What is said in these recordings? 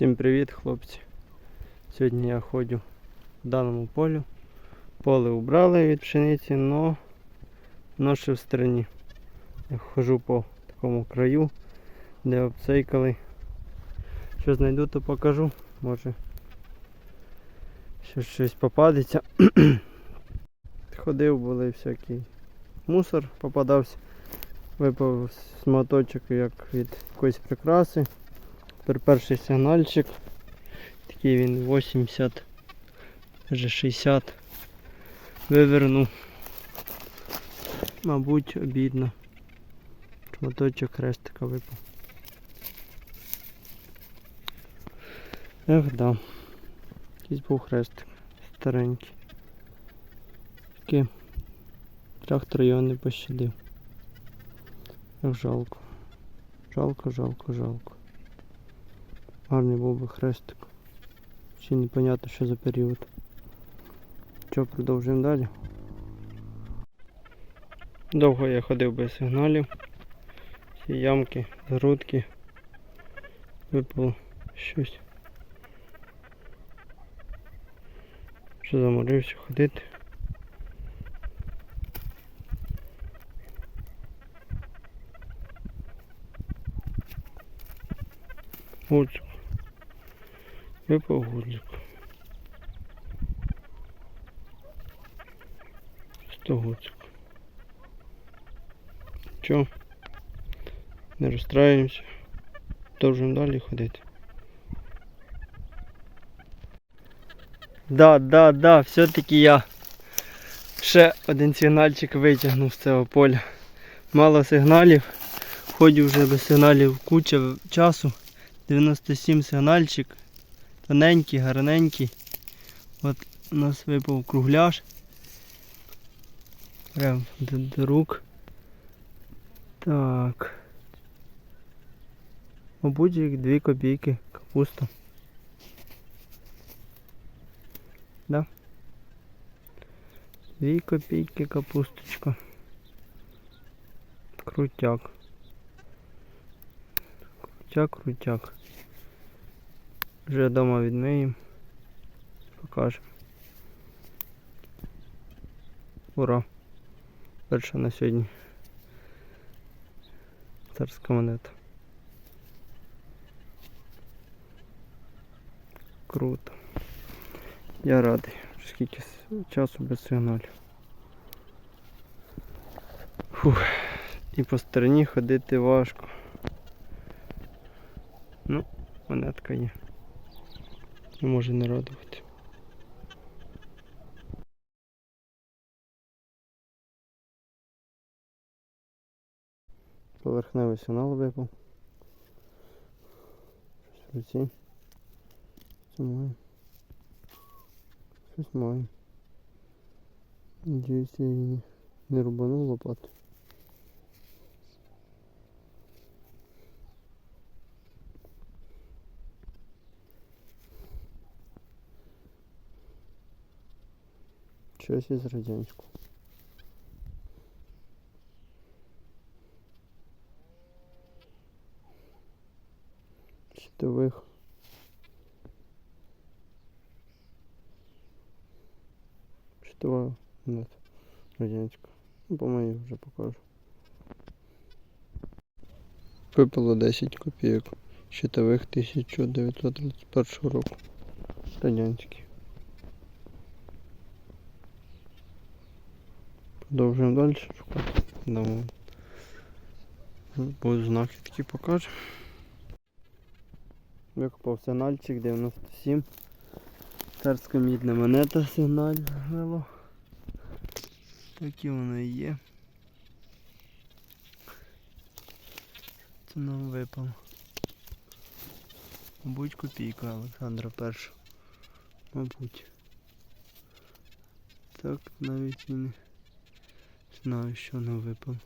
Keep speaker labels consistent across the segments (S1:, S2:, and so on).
S1: Всім привіт, хлопці. Сьогодні я ходжу в даному полю. Поле убрали від пшениці, но, но ще в стороні. Я хожу по такому краю, де обцейкали. Що знайду, то покажу. Може ще щось попадеться. Ходив, були всякий мусор попадався. Випав смоточок як від якоїсь прикраси. Тепер перший сигнальчик. Такий він 80, вже 60. Виверну. Мабуть, обідно. Шматочок хрестика випав. Ех, да. Якийсь був хрестик. Старенький. Такий трактор його не пощадив. Жалко. Жалко, жалко, жалко. Гарний був би хрестик. Ще непонятно що за період. Що, продовжуємо далі. Довго я ходив без сигналів. Всі ямки, грудки. Випало щось. Що заморився ходити. Гудзик. Гудзик. 100 гудзик. Чо? Не розстраюємося. Довжимо далі ходити. Да, да, да, все-таки я ще один сигнальчик витягнув з цього поля. Мало сигналів. Ходжу вже без сигналів куча часу. 97 сигнальчик. Тоненький, гарненький. От у нас випав кругляш. Прям до, рук. Так. Мабуть, як 2 копійки капуста. Да? 2 копійки капусточка. Крутяк. Крутяк, крутяк. Вже вдома відмиємо. Покажемо. Ура! Перша на сьогодні. Царська монета. Круто. Я радий. Скільки часу без сигналів. Фух. І по стороні ходити важко. Ну, монетка є. Не може не радувати. Поверхневий сигнал випав. Щось в руці. Це має. Щось має. Надіюсь, я її не рубанув лопату. Щось із радянського. Щитових. Щитова нет. Радянська. Ну, по-моєму вже покажу. Випало 10 копійок. Щитових 1931 року. Радянські. Продовжуємо далі шукати. Дамо. Будуть знахідки покажемо. Викопав сигнальчик 97. Царська мідна монета сигналила. Такі воно і є. Це нам випало. Мабуть копійка Олександра перша. Мабуть. Так навіть і не знаю, що нам.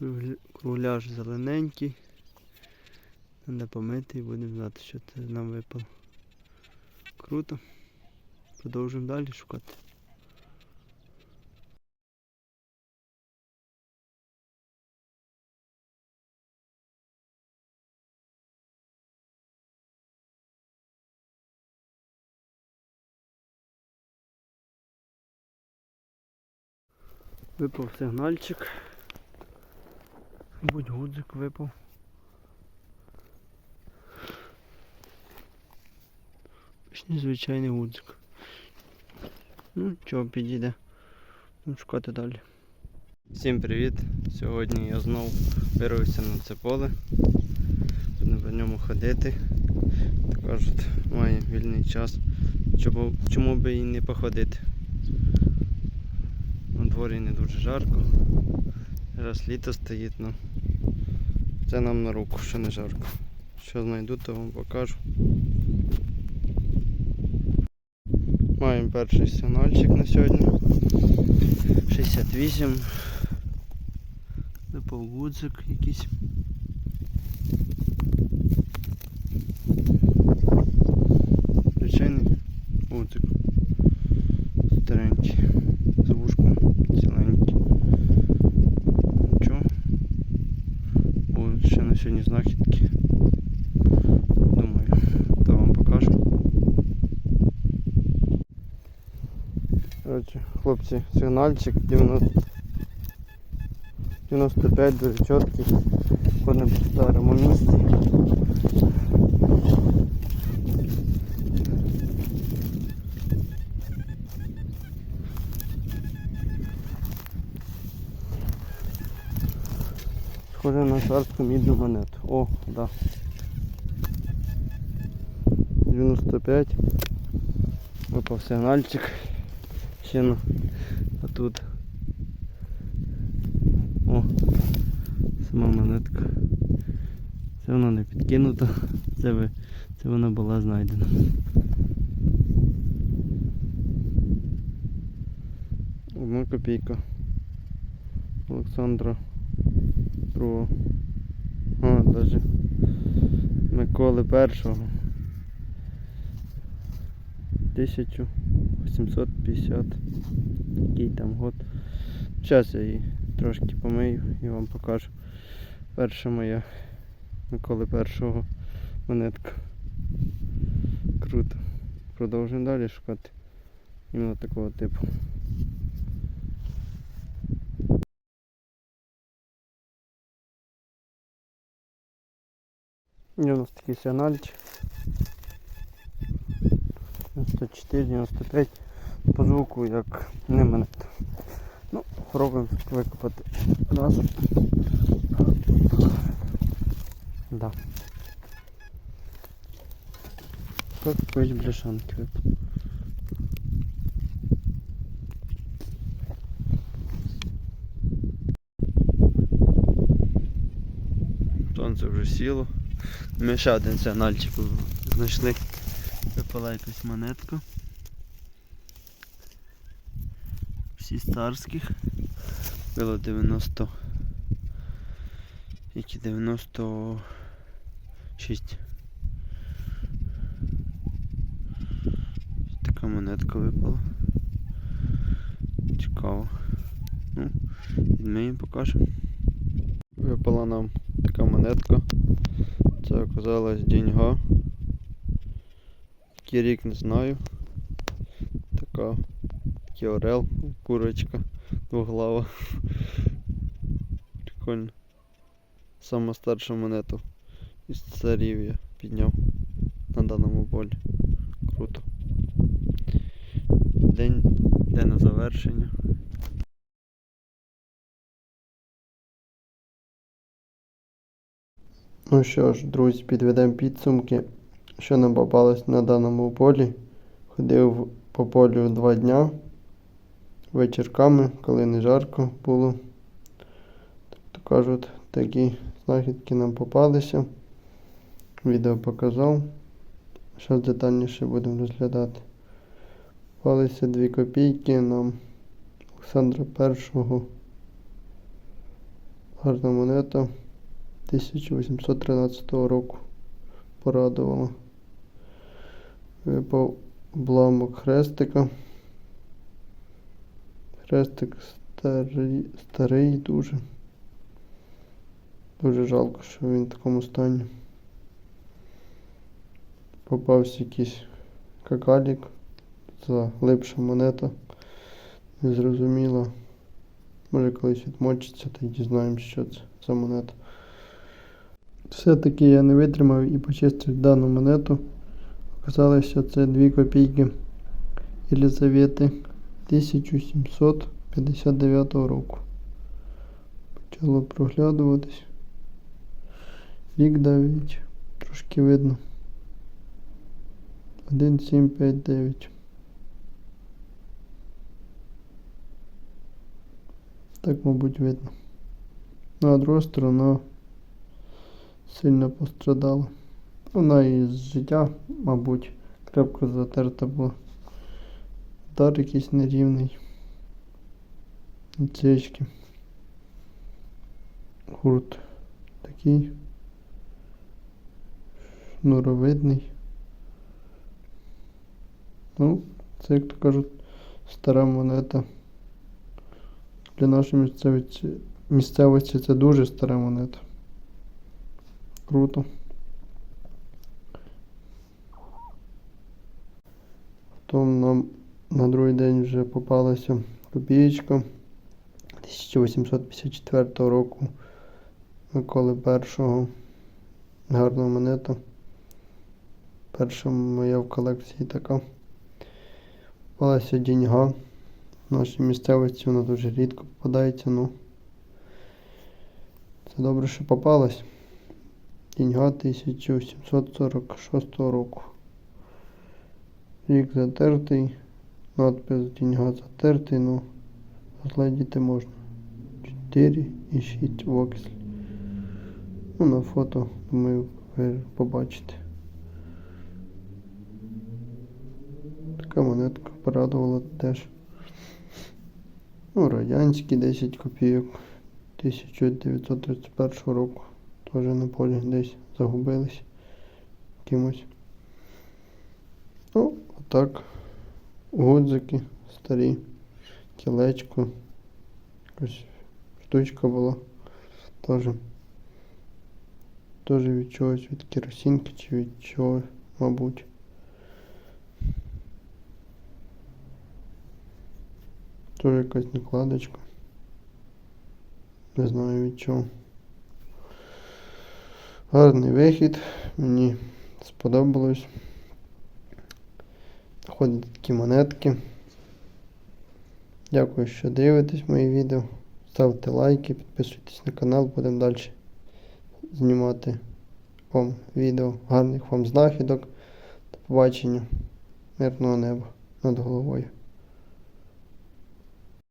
S1: Кругля- Кругляш зелененький. Треба помити і будемо знати, що це нам випало. Круто. Продовжуємо далі шукати. Випав сигнальчик. Будь гудзик випав. Точні звичайний гудзик. Ну, чого підійде. Будемо шукати далі. Всім привіт! Сьогодні я знов вирвався на це поле. Буду по ньому ходити. Так кажуть, має вільний час. Чому, чому би і не походити? Дворі не дуже жарко. Зараз літо стоїть, ну це нам на руку, що не жарко. Що знайду, то вам покажу. Маємо перший сигнальчик на сьогодні. 68. Випав гудзик якийсь. Звичайний гудзик. Старенький. З вушком ціленький. Нічого. Будуть ще на сьогодні знахідки. Думаю, то вам покажу. Коротше, хлопці, сигнальчик 90... 95 дуже чіткий. Ходимо по старому місці. Схоже на царську мідну монету. О, да. 95. Випав сигнальчик. Ще на отут. О, сама монетка. Це вона не підкинута, це, ви, це вона була знайдена. Одна копійка. Олександра другого. А, даже Миколи першого. 1850. Який там год. Зараз я її трошки помию і вам покажу. Перша моя Миколи першого монетка. Круто. Продовжуємо далі шукати іменно такого типу. Є у нас такий сигнальчик. 94, 95 по звуку як не монета. Ну, пробуємо викопати разом. Да. Как якоїсь бляшанки випав. Сонце вже сіло. Ми ще один сигнальчик знайшли. Випала якась монетка. Всі з царських. Було 90. Які 96. Така монетка випала. Цікаво. Ну, відмиємо покажемо. Випала нам така монетка. Це оказалась деньга. Який рік не знаю. Така орел, курочка, двоглава. Прикольно. Сама старша монета із царів я підняв на даному полі. Круто. День йде на завершення. Ну що ж, друзі, підведемо підсумки, що нам попалось на даному полі. Ходив по полю два дня вечірками, коли не жарко було. Так то кажуть, такі знахідки нам попалися. Відео показав. Зараз детальніше будемо розглядати. Попалися 2 копійки нам Олександра Першого. Гарна монета. 1813 року порадувала. Випав обламок хрестика. Хрестик старий, старий дуже. Дуже жалко, що він в такому стані. Попався якийсь какалік. Це глибша монета. Незрозуміла. Може колись відмочиться, та й дізнаємось, що це за монета. Все-таки я не витримав і почистив дану монету. Оказалося, що це 2 копійки Єлизавети 1759 року. Почало проглядуватись. Рік навіть трошки видно. 1759. Так, мабуть, видно. Ну, а друга сторона сильно пострадала. Вона і з життя, мабуть, крепко затерта була. Удар якийсь нерівний. Цечки. Гурт такий. Шнуровидний. Ну, це, як то кажуть, стара монета. Для нашої місцевості, місцевості це дуже стара монета. Круто. Потім нам на другий день вже попалася копієчка 1854 року Миколи першого. Гарна монета. Перша моя в колекції така. Попалася діньга. В нашій місцевості вона дуже рідко попадається, ну. Це добре, що попалась. Діньга 1746 року. Рік затертий. Надпис Діньга затертий, ну розглядіти можна. 4 і 6 воксель. Ну, на фото, думаю, побачите. Така монетка порадувала теж. Ну, радянські 10 копійок 1931 року. Теж на полі десь загубились кимось. Ну, отак. Гудзики старі, кілечко. Якась штучка була. Теж. Теж від чогось від керосинки чи від чого, мабуть. Теж якась накладочка. Не знаю від чого. Гарний вихід. Мені сподобалось. Ходять такі монетки. Дякую, що дивитесь мої відео. Ставте лайки, підписуйтесь на канал, будемо далі знімати вам відео. Гарних вам знахідок. До побачення. Мирного неба над головою.